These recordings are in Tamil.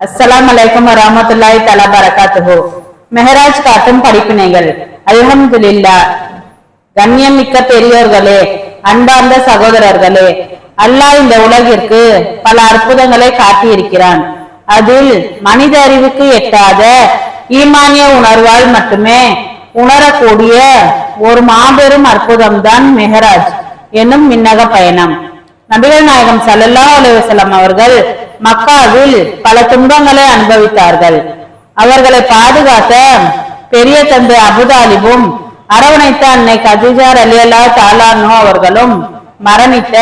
அஸ்லாம் அலைக்கும் வரமத்துல்லாய் தலா பரகாத்துஹு மெஹராஜ் காட்டும் படிப்பினைகள் அல்ஹம்துலில்லாஹ் கண்ணியமிக்க பெரியோர்களே அன்பார்ந்த சகோதரர்களே அல்லாஹ் இந்த உலகிற்கு பல அற்புதங்களை காட்டியிருக்கிறான். அதில் மனித அறிவுக்கு எட்டாத ஈமானிய உணர்வால் மட்டுமே உணரக்கூடிய ஒரு மாபெரும் அற்புதம்தான் மெஹராஜ் என்னும் மின்னக பயணம். நபிகள் நாயகம் சல்லல்லா அலுவலம் அவர்கள் மக்காவில் பல துன்பங்களை அனுபவித்தார்கள். அவர்களை பாதுகாத்த பெரிய தந்தை அபுதாலிபும் அரவணைத்த அன்னை கதிஜார் அலியல்லா தாலானோ அவர்களும் மரணித்த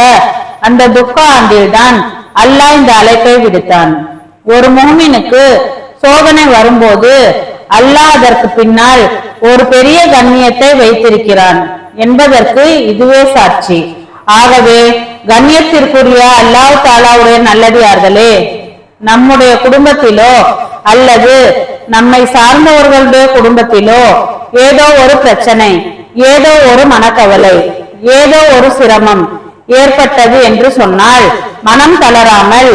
அந்த துக்க ஆண்டில்தான் அல்லாஹ் இந்த அழைப்பை விடுத்தான். ஒரு முஹ்மினுக்கு சோதனை வரும்போது அல்லாஹ் அதற்கு பின்னால் ஒரு பெரிய கண்ணியத்தை வைத்திருக்கிறான் என்பதற்கு இதுவே சாட்சி. ஆகவே கண்ணியத்திற்குரிய அல்லாஹ் தாலாவுடைய நல்லடியார்களே நம்முடைய குடும்பத்திலோ அல்லது நம்மை சார்ந்தவர்களுடைய குடும்பத்திலோ ஏதோ ஒரு பிரச்சனை ஏதோ ஒரு மனக்கவலை ஏதோ ஒரு சிரமம் ஏற்பட்டது என்று சொன்னால் மனம் தளராமல்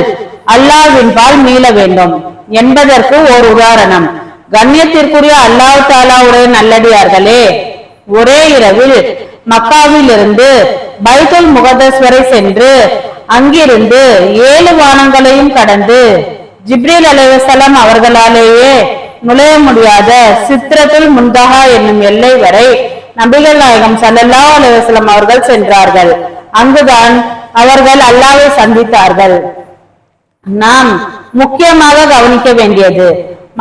அல்லாஹ்வின் பால் மீள வேண்டும். என்பதற்கு ஒரு உதாரணம். கண்ணியத்திற்குரிய அல்லாஹ் தாலாவுடைய நல்லடியார்களே ஒரே இரவில் மக்காவிலிருந்து பைத்துல் முகதஸ் வரை சென்று அங்கிருந்து ஏழு வானங்களையும் கடந்து ஜிப்ரீல் அலைவசலம் அவர்களாலேயே நுழைய முடியாத சித்திரத்துல் முந்தகா என்னும் எல்லை வரை நபிகள் நாயகம் சல்லல்லா அலைவசலம் அவர்கள் சென்றார்கள். அங்குதான் அவர்கள் அல்லாவை சந்தித்தார்கள். நாம் முக்கியமாக கவனிக்க வேண்டியது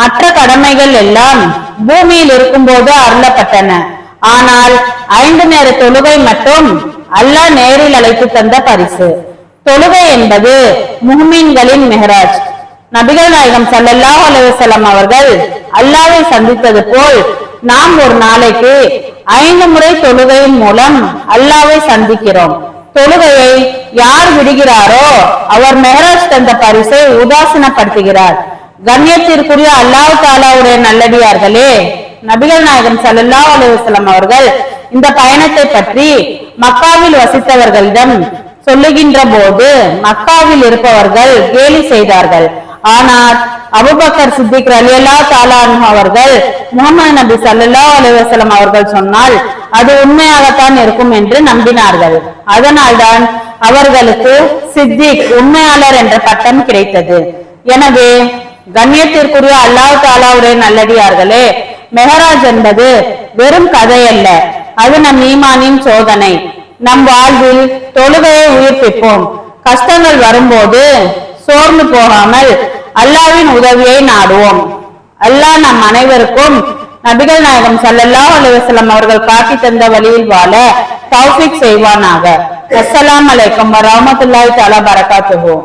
மற்ற கடமைகள் எல்லாம் பூமியில் இருக்கும்போது அருளப்பட்டன. ஆனால் ஐந்து நேர தொழுகை மட்டும் அல்லாஹ் நேரில் அழைத்து தந்த பரிசு. தொழுகை என்பது முஹ்மீன்களின் மெஹராஜ். நபிகள் நாயகம் ஸல்லல்லாஹு அலுவலம் அவர்கள் அல்லாவை சந்தித்தது போல் நாம் ஒரு நாளைக்கு ஐந்து முறை தொழுகையின் மூலம் அல்லாவை சந்திக்கிறோம். தொழுகையை யார் விடுகிறாரோ அவர் மெஹராஜ் தந்த பரிசை உதாசீனப்படுத்துகிறார் கண்ணியத்திற்குரிய அல்லாஹ் தாலாவுடைய நல்லடியார்களே நபிகள் நாயகம் சல்லா அலுவலம் அவர்கள் இந்த பயணத்தை பற்றி மக்காவில் வசித்தவர்களிடம் சொல்லுகின்ற போது மக்காவில் இருப்பவர்கள் கேலி செய்தார்கள். ஆனால் அபுபக்கர் சித்திக் அலியல்லா தாலான் அவர்கள் முகமது நபி சல்லா அலுவலம் அவர்கள் சொன்னால் அது உண்மையாகத்தான் இருக்கும் என்று நம்பினார்கள். அதனால்தான் அவர்களுக்கு சித்திக் உண்மையாளர் என்ற பட்டம் கிடைத்தது. எனவே கண்ணியத்திற்குரிய அல்லாஹ் தாலாவுடைய நல்லடியார்களே மெஹராஜ் என்பது வெறும் கதையல்ல. அது நம் ஈமானின் சோதனை. நம் வாழ்வில் தொழுகையை உயிர்ப்பிப்போம். கஷ்டங்கள் வரும்போது சோர்ந்து போகாமல் அல்லாவின் உதவியை நாடுவோம். அல்லாஹ் நம் அனைவருக்கும் நபிகள் நாயகம் சல்லல்லா அலுவலம் அவர்கள் காட்டி தந்த வழியில் வாழ தௌஃபீக் செய்வானாக. அஸ்ஸலாமு அலைக்கும் வரமத்துல்லாய் தலா பரகாத்துஹு.